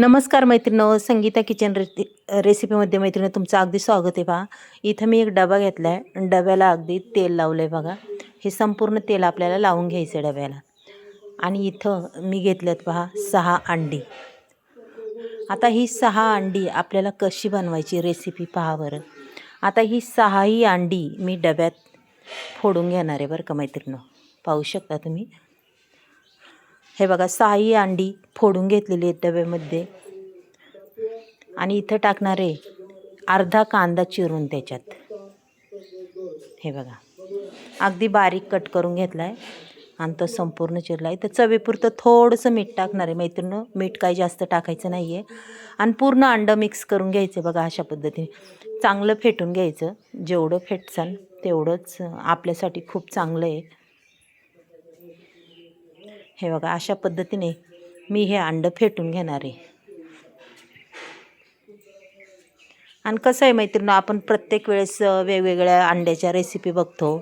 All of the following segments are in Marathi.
नमस्कार मैत्रिणो संगीता किचन रेसि रेसिपीमध्ये मैत्रिणी तुमचं अगदी स्वागत आहे पहा इथं मी एक डबा घेतला आहे डब्याला अगदी तेल लावलं आहे बघा. हे संपूर्ण तेल आपल्याला लावून घ्यायचं आहे डब्याला. आणि इथं मी घेतल्यात पहा सहा अंडी. आता ही सहा अंडी आपल्याला कशी बनवायची रेसिपी पहा बरं. आता ही सहाही अंडी मी डब्यात फोडून घेणार आहे बरं का मैत्रिणं. पाहू शकता तुम्ही? हे बघा सहाही अंडी फोडून घेतलेली आहेत डब्यामध्ये. आणि इथं टाकणार आहे अर्धा कांदा चिरून त्याच्यात. हे बघा अगदी बारीक कट करून घेतला आहे आणि तो संपूर्ण चिरला आहे तर चवीपुरतं थोडंसं मीठ टाकणार आहे. मैत्रिणं मीठ काही जास्त टाकायचं नाही आहे आणि पूर्ण अंडं मिक्स करून घ्यायचं बघा अशा पद्धतीने. चांगलं फेटून घ्यायचं. जेवढं फेटसान तेवढंच आपल्यासाठी खूप चांगलं आहे. हे बघा अशा पद्धतीने मी हे अंडं फेटून घेणार आहे. आणि कसं आहे मैत्रिणी आपण प्रत्येक वेळेस वेगवेगळ्या अंड्याच्या रेसिपी बघतो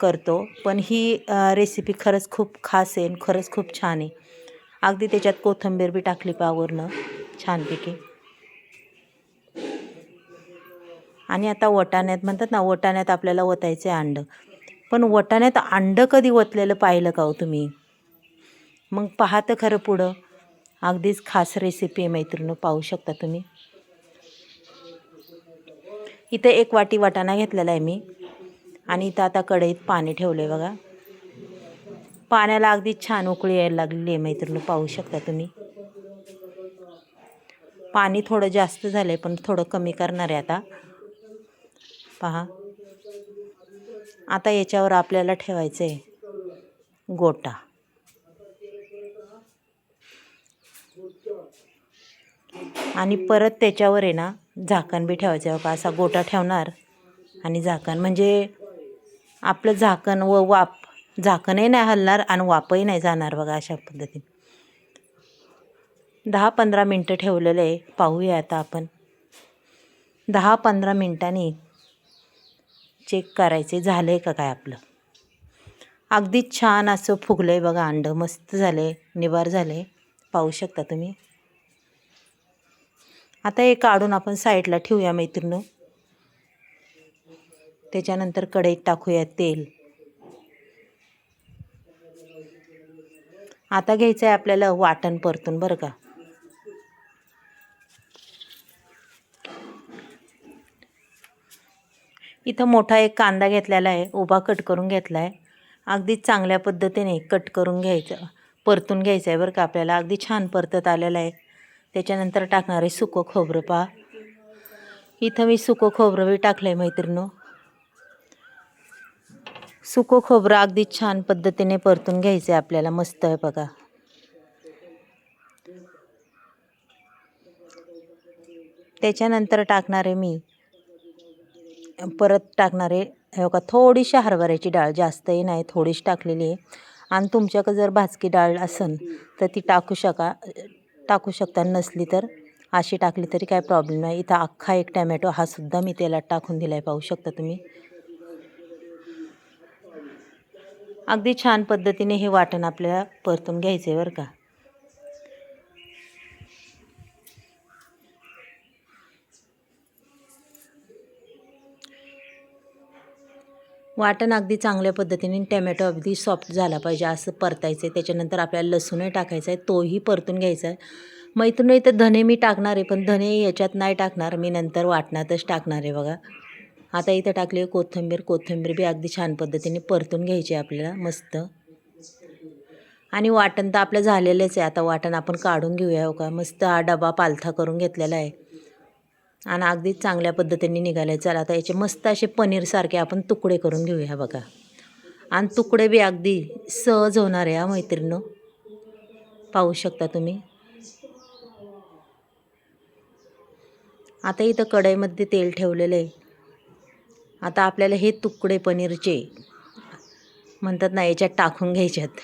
करतो. पण ही रेसिपी खरंच खूप खास आहे आणि खरंच खूप छान आहे. अगदी त्याच्यात कोथिंबीर बी टाकली पावरनं छानपैकी. आणि आता वटाण्यात म्हणतात ना वटाण्यात आपल्याला ओतायचं आहे अंडं. पण वटाण्यात अंडं कधी ओतलेलं पाहिलं का हो तुम्ही? मग पाहतं खरं पुढं. अगदीच खास रेसिपी आहे मैत्रिणी पाहू शकता तुम्ही. इथं एक वाटी वाटाणा घेतलेला आहे मी. आणि इथं आता कढईत पाणी ठेवलं आहे बघा. पाण्याला अगदी छान उकळी यायला लागलेली आहे मैत्रिणी पाहू शकता तुम्ही. पाणी थोडं जास्त झालं आहे पण थोडं कमी करणार आहे आता. पहा. आता याच्यावर आपल्याला ठेवायचं आहे गोटा. आणि परत त्याच्यावर आहे ना झाकण बी ठेवायचं आहे बघा असा गोटा ठेवणार. आणि झाकण म्हणजे आपलं झाकण व वाप झाकणही नाही हलणार आणि वापही नाही जाणार बघा अशा पद्धतीने. दहा पंधरा मिनटं ठेवलेलं आहे पाहूया आता आपण. दहा पंधरा मिनटांनी चेक करायचे झालं आहे का काय आपलं? अगदी छान असं फुगलं आहे बघा अंडं मस्त झालं आहे निवार झालं आहे पाहू शकता तुम्ही. आता हे काढून आपण साईडला ठेवूया मैत्रिणं त्याच्यानंतर कढईत टाकूया तेल. आता घ्यायचं आहे आपल्याला वाटण परतून बरं का. इथं मोठा एक कांदा घेतलेला आहे उभा कट करून घेतला आहे अगदी चांगल्या पद्धतीने कट करून घ्यायचं परतून घ्यायचं आहे बरं का आपल्याला. अगदी छान परतत आलेला आहे. त्याच्यानंतर टाकणार आहे सुकं खोबरं पा. इथं मी सुकं खोबरं बी टाकलं आहे मैत्रिणं. सुकं खोबरं अगदी छान पद्धतीने परतून घ्यायचं आहे आपल्याला. मस्त आहे बघा. त्याच्यानंतर टाकणार आहे मी परत टाकणार आहे का थोडीशी हरभऱ्याची डाळ जास्तही नाही थोडीशी टाकलेली आहे. आणि तुमच्याकडे जर भाजकी डाळ असेल तर ती टाकू शका. टाकू शकता नसली तर. अशी टाकली तरी काय प्रॉब्लेम नाही. इथं अख्खा एक टॅमॅटो हा सुद्धा मी तेलात टाकून दिला आहे पाहू शकता तुम्ही? अगदी छान पद्धतीने हे वाटण आपल्याला परतून घ्यायचं आहे बरं का. वाटण अगदी चांगल्या पद्धतीने टॅमॅटो अगदी सॉफ्ट झाला पाहिजे असं परतायचं आहे त्याच्यानंतर आपल्याला लसूणही टाकायचा आहे तोही परतून घ्यायचा आहे मैत्रिणी इथं धने मी टाकणार आहे पण धने याच्यात नाही टाकणार. मी नंतर वाटणातच टाकणार आहे बघा. आता इथं टाकली कोथिंबीर. कोथिंबीर बी अगदी छान पद्धतीने परतून घ्यायची आहे आपल्याला मस्त. आणि वाटण तर आपलं झालेलंच आहे. आता वाटण आपण काढून घेऊया हो का? मस्त हा डबा पालथा करून घेतलेला आहे. आणि अगदी चांगल्या पद्धतीने निघाले चला आता याचे मस्त असे पनीरसारखे आपण तुकडे करून घेऊया बघा. आणि तुकडे बी अगदी सहज होणार आहे हा मैत्रिणं पाहू शकता तुम्ही. आता इथं कढईमध्ये तेल ठेवलेलं आहे. आता आपल्याला हे तुकडे पनीरचे म्हणतात ना याच्यात टाकून घ्यायच्यात.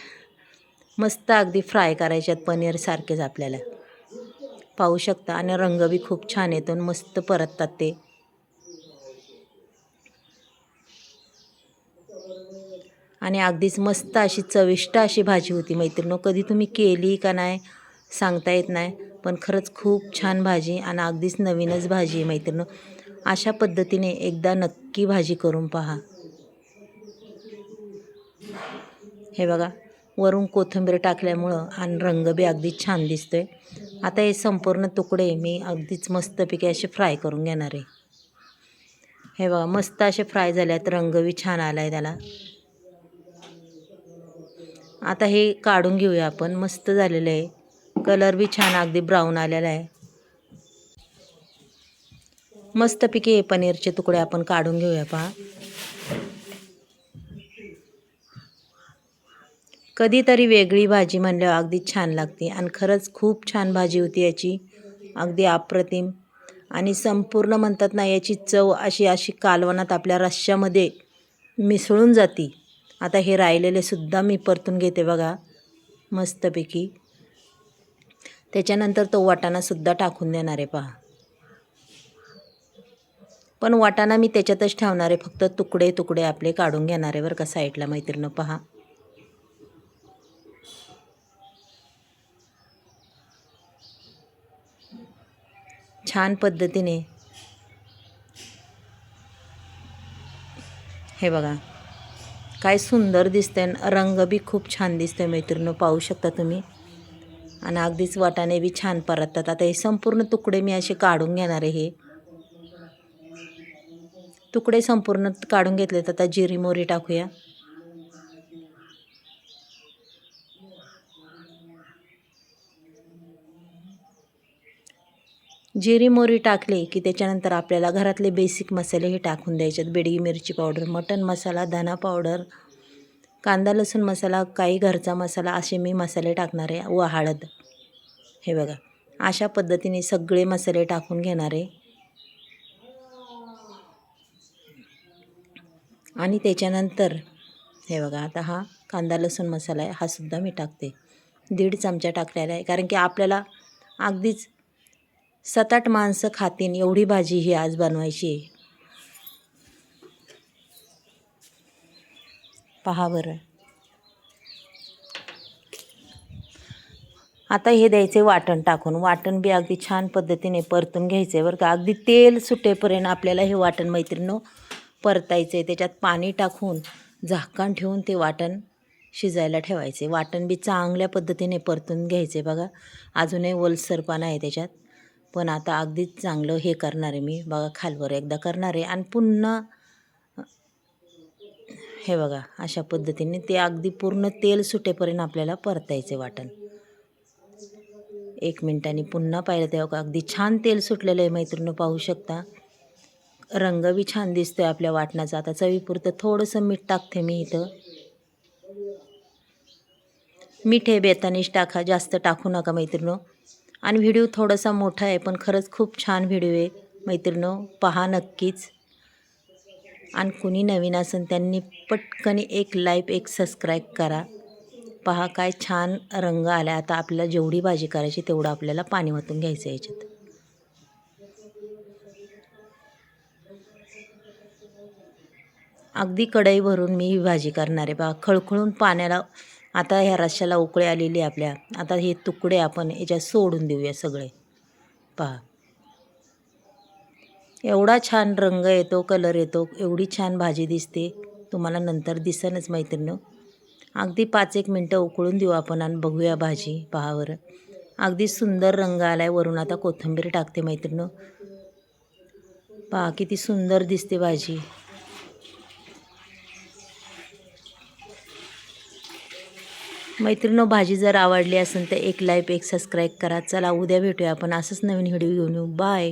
मस्त अगदी फ्राय करायच्यात पनीरसारखेच आपल्याला. पाहू शकता आणि रंग बी खूप छान येतो आणि मस्त परततात ते. आणि अगदीच मस्त अशी चविष्ट अशी भाजी होती मैत्रिणी कधी तुम्ही केली का नाही सांगता येत नाही पण खरंच खूप छान भाजी आणि अगदीच नवीनच भाजी आहे मैत्रिणी अशा पद्धतीने एकदा नक्की भाजी करून पहा. हे बघा वरून कोथिंबीर टाकल्यामुळं आणि रंग बी अगदी छान दिसतोय. आता हे संपूर्ण तुकडे मी अगदीच मस्तपैकी असे फ्राय करून घेणार आहे. हे बघा मस्त असे फ्राय झाल्यात रंगबी छान आला आहे त्याला. आता हे काढून घेऊया आपण मस्त झालेलं आहे. कलर बी छान अगदी ब्राऊन आलेला आहे. मस्तपैकी हे पनीरचे तुकडे आपण काढून घेऊया पहा. कधीतरी वेगळी भाजी म्हणल्यावर अगदी छान लागते आणि खरंच खूप छान भाजी होती याची. अगदी अप्रतिम. आणि संपूर्ण म्हणतात ना याची चव अशी अशी कालवणात आपल्या रश्श्यामध्ये मिसळून जाती. आता हे राहिलेले सुद्धा मी परतून घेते बघा मस्तपैकी. त्याच्यानंतर तो वाटाणासुद्धा टाकून देणार आहे पहा. पण वाटाणा मी त्याच्यातच ठेवणार आहे फक्त तुकडे तुकडे आपले काढून घेणार आहे बरं का साईडला मैत्रिणं पहा. छान पद्धतीने. हे बघा. काय सुंदर दिसतंय रंग बी खूप छान दिसतोय मैत्रिणी पाहू शकता तुम्ही. आणि अगदीच वाटाणे बी छान परततात. आता हे संपूर्ण तुकडे मी असे काढून घेणार आहे हे. तुकडे संपूर्ण काढून घेतले तर आता जिरी मोरी टाकूया. जिरी मोरी टाकली की त्याच्यानंतर आपल्याला घरातले बेसिक मसाले हे टाकून द्यायच्यात बेडगी मिरची पावडर मटन मसाला धना पावडर कांदा लसूण मसाला काही घरचा मसाला असे मी मसाले टाकणार आहे. व हळद. हे बघा. अशा पद्धतीने सगळे मसाले टाकून घेणार आहे. आणि त्याच्यानंतर हे बघा आता हा कांदा लसूण मसाला आहे हा सुद्धा मी टाकते. दीड चमचा टाकलेला आहे. कारण की आपल्याला अगदीच सात आठ माणसं खातीन एवढी भाजी ही आज बनवायची. आहे पहा बरं. आता हे द्यायचे वाटण टाकून. वाटण बी अगदी छान पद्धतीने परतून घ्यायचं आहे बरं का. अगदी तेल सुटेपर्यंत आपल्याला हे वाटण मैत्रिणं परतायचं आहे त्याच्यात पाणी टाकून झाकण ठेवून ते वाटण शिजायला ठेवायचे वाटण बी चांगल्या पद्धतीने परतून घ्यायचे बघा. अजूनही ओलसरपणा आहे त्याच्यात. पण आता अगदीच चांगलं हे करणार आहे मी. बघा खालवर एकदा करणार आहे आणि पुन्हा हे बघा अशा पद्धतीने ते अगदी पूर्ण तेल सुटेपर्यंत आपल्याला परतायचे वाटण. एक मिनिटाने पुन्हा पाहिलं तेव्हा अगदी छान तेल सुटलेलं आहे मैत्रिणी पाहू शकता. रंग बी छान आहे आपल्या वाटणाचा. आता चवीपुरतं थोडंसं मीठ टाकते मी इथं. मीठ हे बेतानीच टाका जास्त टाकू नका मैत्रिणी आणि व्हिडिओ थोडासा मोठा आहे पण खरंच खूप छान व्हिडिओ आहे. मैत्रिणं पहा नक्कीच. आणि कुणी नवीन असेल त्यांनी पटकन एक लाईक एक सबस्क्राईब करा. पहा काय छान रंग आला आता आपल्याला जेवढी भाजी करायची तेवढं आपल्याला पाणी वातून घ्यायचं याच्यात. अगदी कढई भरून मी ही भाजी करणार आहे. बा खळखळून पाण्याला आता ह्या रश्श्याला उकळे आलेली आहे आपल्या. आता हे तुकडे आपण याच्यात सोडून देऊया सगळे. पहा. एवढा छान रंग येतो कलर येतो एवढी छान भाजी दिसते. तुम्हाला नंतर दिसेनच मैत्रिणी अगदी पाच एक मिनटं उकळून देऊ आपण आणि बघूया भाजी. पहावर अगदी सुंदर रंग आला आहे वरून आता कोथिंबीर टाकते मैत्रिणी पहा किती सुंदर दिसते भाजी. मैत्रिणी भाजी जर आवडली असेल तर एक लाईक एक सबस्क्राईब करा. चला उद्या भेटूया आपण. असंच नवीन व्हिडिओ घेऊन येऊ. बाय